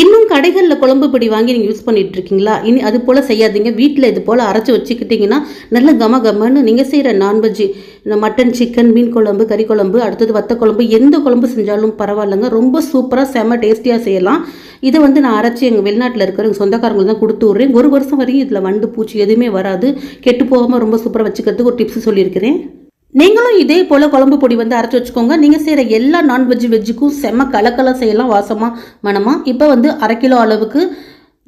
இன்னும் கடைகளில் குழம்பு பொடி வாங்கி நீங்கள் யூஸ் பண்ணிட்டு இருக்கீங்களா இனி அது போல் செய்யாதீங்க. வீட்டில் இது போல் அரைச்சி வச்சுக்கிட்டிங்கன்னா நல்ல கம கமன்னு நீங்கள் செய்கிற நான்வெஜ் இந்த மட்டன் சிக்கன் மீன் குழம்பு கறி குழம்பு அடுத்தது வத்த குழம்பு எந்த குழம்பு செஞ்சாலும் பரவாயில்லைங்க. ரொம்ப சூப்பராக செம்ம டேஸ்டியாக செய்யலாம். இதை வந்து நான் அரைச்சி எங்கள் வெளிநாட்டில் இருக்கிற எங்கள் சொந்தக்காரங்களுக்கு தான் கொடுத்து விட்றேன். ஒரு வருஷம் வரையும் இதில் வண்டு பூச்சி எதுவுமே வராது. கெட்டு போகாமல் ரொம்ப சூப்பராக வச்சுக்கிறதுக்கு ஒரு டிப்ஸ் சொல்லியிருக்கிறேன். நீங்களும் இதே போல் குழம்பு பொடி வந்து அரைச்சி வச்சுக்கோங்க. நீங்கள் செய்கிற எல்லா நான்வெஜ் வெஜ்ஜுக்கும் செம்ம கலக்கலை செய்யலாம் வாசமாக மனமாக இப்போ வந்து அரை கிலோ அளவுக்கு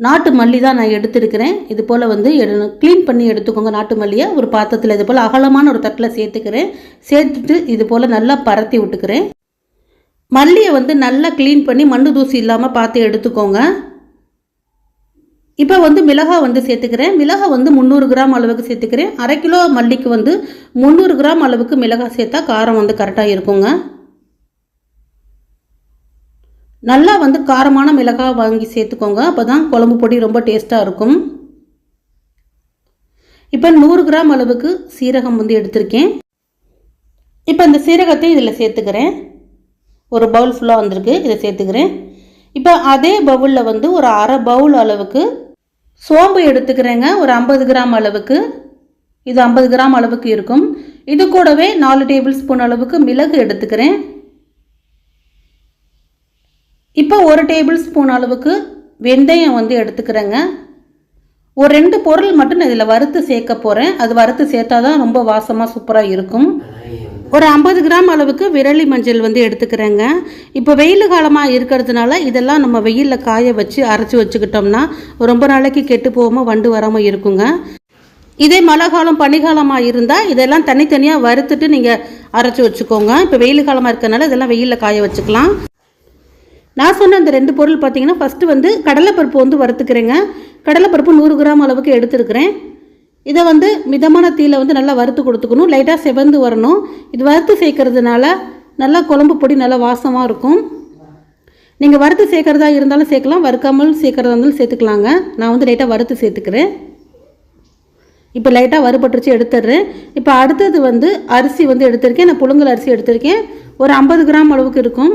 நாட்டு மல்லி தான் நான் எடுத்துருக்கிறேன். இது போல் வந்து எடு க்ளீன் பண்ணி எடுத்துக்கோங்க நாட்டு மல்லியை. ஒரு பாத்திரத்தில் இது போல் அகலமான ஒரு தட்டில் சேர்த்துக்கிறேன். சேர்த்துட்டு இது போல் நல்லா பரத்தி விட்டுக்கிறேன். மல்லியை வந்து நல்லா க்ளீன் பண்ணி மண்ணு தூசி இல்லாமல் பார்த்து எடுத்துக்கோங்க. இப்போ வந்து மிளகாய் வந்து சேர்த்துக்கிறேன். மிளகாய் வந்து முந்நூறு கிராம் அளவுக்கு சேர்த்துக்கிறேன். அரை கிலோ மல்லிக்கு வந்து முந்நூறு கிராம் அளவுக்கு மிளகாய் சேர்த்தா காரம் வந்து கரெக்டாக இருக்குங்க. நல்லா வந்து காரமான மிளகாய் வாங்கி சேர்த்துக்கோங்க. அப்போ தான் குழம்பு பொடி ரொம்ப டேஸ்ட்டாக இருக்கும். இப்போ நூறு கிராம் அளவுக்கு சீரகம் வந்து எடுத்திருக்கேன். இப்போ இந்த சீரகத்தை இதில் சேர்த்துக்கிறேன். ஒரு பவுல் ஃபுல்லாக வந்திருக்கு. இதை சேர்த்துக்கிறேன். இப்போ அதே பவுலில் வந்து ஒரு அரை பவுல் அளவுக்கு சோம்பு எடுத்துக்கிறேங்க. ஒரு ஐம்பது கிராம் அளவுக்கு. இது ஐம்பது கிராம் அளவுக்கு இருக்கும். இது கூடவே நாலு டேபிள் ஸ்பூன் அளவுக்கு மிளகு எடுத்துக்கிறேன். இப்போ ஒரு டேபிள் ஸ்பூன் அளவுக்கு வெந்தயம் வந்து எடுத்துக்கிறேங்க. ஒரு ரெண்டு பொருள் மட்டும் நான் இதில் வறுத்து சேர்க்க போகிறேன் அது வறுத்து சேர்த்தா தான் ரொம்ப வாசமாக சூப்பராக இருக்கும். ஒரு ஐம்பது கிராம் அளவுக்கு விரலி மஞ்சள் வந்து எடுத்துக்கிறேங்க. இப்போ வெயில் காலமாக இருக்கிறதுனால இதெல்லாம் நம்ம வெயிலில் காய வச்சு அரைச்சி வச்சுக்கிட்டோம்னா ரொம்ப நாளைக்கு கெட்டு போகாமல் வண்டு வராமல் இருக்குங்க. இதே மழை காலம் பனிகாலமாக இருந்தால் இதெல்லாம் தனித்தனியாக வறுத்துட்டு நீங்கள் அரைச்சி வச்சுக்கோங்க. இப்போ வெயில் காலமாக இருக்கிறனால இதெல்லாம் வெயிலில் காய வச்சுக்கலாம். நான் சொன்ன அந்த ரெண்டு பொருள் பார்த்தீங்கன்னா ஃபஸ்ட்டு வந்து கடலைப்பருப்பு வந்து வறுத்துக்கிறேங்க. கடலைப்பருப்பு நூறு கிராம் அளவுக்கு எடுத்துருக்கிறேன். இதை வந்து மிதமான தீயில் வந்து நல்லா வறுத்து கொடுத்துக்கணும். லைட்டாக செவந்து வரணும். இது வறுத்து சேர்க்கறதுனால நல்லா குழம்பு பொடி நல்லா வாசமாக இருக்கும். நீங்கள் வறுத்து சேர்க்குறதா இருந்தாலும் சேர்க்கலாம். வறுக்காமல் சேர்க்குறதா இருந்தாலும் சேர்த்துக்கலாங்க. நான் வந்து லைட்டாக வறுத்து சேர்த்துக்கிறேன். இப்போ லைட்டாக வறுபட்டுருச்சு எடுத்துடுறேன். இப்போ அடுத்தது வந்து அரிசி வந்து எடுத்திருக்கேன். நான் புழுங்கல் அரிசி எடுத்திருக்கேன். ஒரு ஐம்பது கிராம் அளவுக்கு இருக்கும்.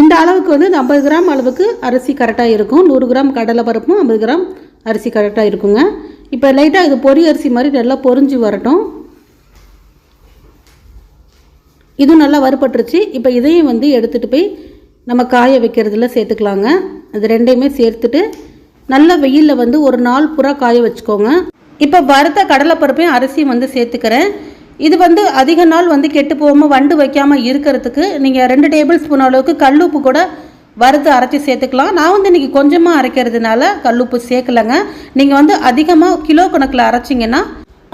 இந்த அளவுக்கு வந்து இந்த ஐம்பது கிராம் அளவுக்கு அரிசி கரெக்டாக இருக்கும். நூறு கிராம் கடலை பருப்பும் ஐம்பது கிராம் அரிசி கரெக்டாக இருக்குங்க. இப்போ லைட்டாக இது பொரி அரிசி மாதிரி நல்லா பொறிஞ்சு வரட்டும். இதுவும் நல்லா வறுபட்டுருச்சு. இப்போ இதையும் வந்து எடுத்துகிட்டு போய் நம்ம காய வைக்கிறதுல சேர்த்துக்கலாங்க. அது ரெண்டையுமே சேர்த்துட்டு நல்ல வெயிலில் வந்து ஒரு நாள் புறா காய வச்சுக்கோங்க. இப்போ வறுத்த கடலைப்பருப்பையும் அரிசியும் வந்து சேர்த்துக்கிறேன். இது வந்து அதிக நாள் வந்து கெட்டு போகாமல் வண்டு வைக்காமல் இருக்கிறதுக்கு நீங்கள் ரெண்டு டேபிள் ஸ்பூன் அளவுக்கு கல் உப்பு கூட வறுத்து அரைச்சி சேர்த்துக்கலாம். நான் வந்து இன்றைக்கி கொஞ்சமாக அரைக்கிறதுனால கல்லுப்பு சேர்க்கலைங்க. நீங்கள் வந்து அதிகமாக கிலோ கணக்கில் அரைச்சிங்கன்னா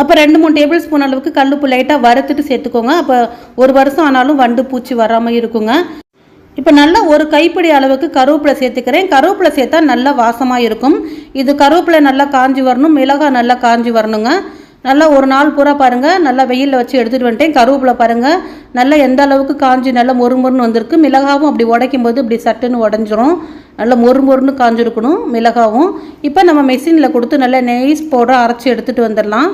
அப்போ ரெண்டு மூணு டேபிள் ஸ்பூன் அளவுக்கு கல்லுப்பு லைட்டாக வறுத்துட்டு சேர்த்துக்கோங்க. அப்போ ஒரு வருஷம் ஆனாலும் வண்டு பூச்சி வராமல் இருக்குங்க. இப்போ நல்லா ஒரு கைப்பிடி அளவுக்கு கருவேப்பிலை சேர்த்துக்கிறேன். கருவேப்பிலை சேர்த்தா நல்லா வாசமாக இருக்கும். இது கருவேப்பிலை நல்லா காஞ்சி வரணும் மிளகாய் நல்லா காஞ்சி வரணுங்க. நல்லா ஒரு நாள் பூரா பாருங்கள் நல்லா வெயிலில் வச்சு எடுத்துகிட்டு வந்துட்டேன். கருவேப்பிலை பாருங்கள் நல்லா எந்த அளவுக்கு காஞ்சி நல்லா மொறு மொறுன்னு வந்திருக்கு. மிளகாவும் அப்படி உடைக்கும் போது இப்படி சட்டுன்னு உடஞ்சிரும். நல்லா மொறு மொறுன்னு காஞ்சிருக்கணும் மிளகாவும். இப்போ நம்ம மெஷினில் கொடுத்து நல்லா நெய்ஸ் பவுடர் அரைச்சி எடுத்துகிட்டு வந்துடலாம்.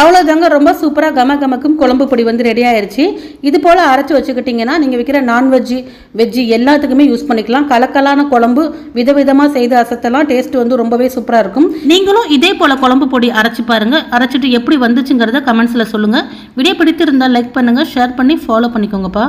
அவ்வளோதாங்க ரொம்ப சூப்பராக கம கமக்கும் குழம்பு பொடி வந்து ரெடி ஆயிடுச்சு இது போல் அரைச்சி வச்சுக்கிட்டிங்கன்னா நீங்கள் விற்கிற நான்வெஜ்ஜு வெஜ்ஜு எல்லாத்துக்குமே யூஸ் பண்ணிக்கலாம். கலக்கலான குழம்பு விதவிதமாக செய்து அசத்தலாம். டேஸ்ட் வந்து ரொம்பவே சூப்பராக இருக்கும். நீங்களும் இதே போல் குழம்பு பொடி அரைச்சி பாருங்கள் அரைச்சிட்டு எப்படி வந்துச்சுங்கிறத கமெண்ட்ஸில் சொல்லுங்கள் வீடியோ பிடித்திருந்தால் லைக் பண்ணுங்கள் ஷேர் பண்ணி ஃபாலோ பண்ணிக்கோங்கப்பா.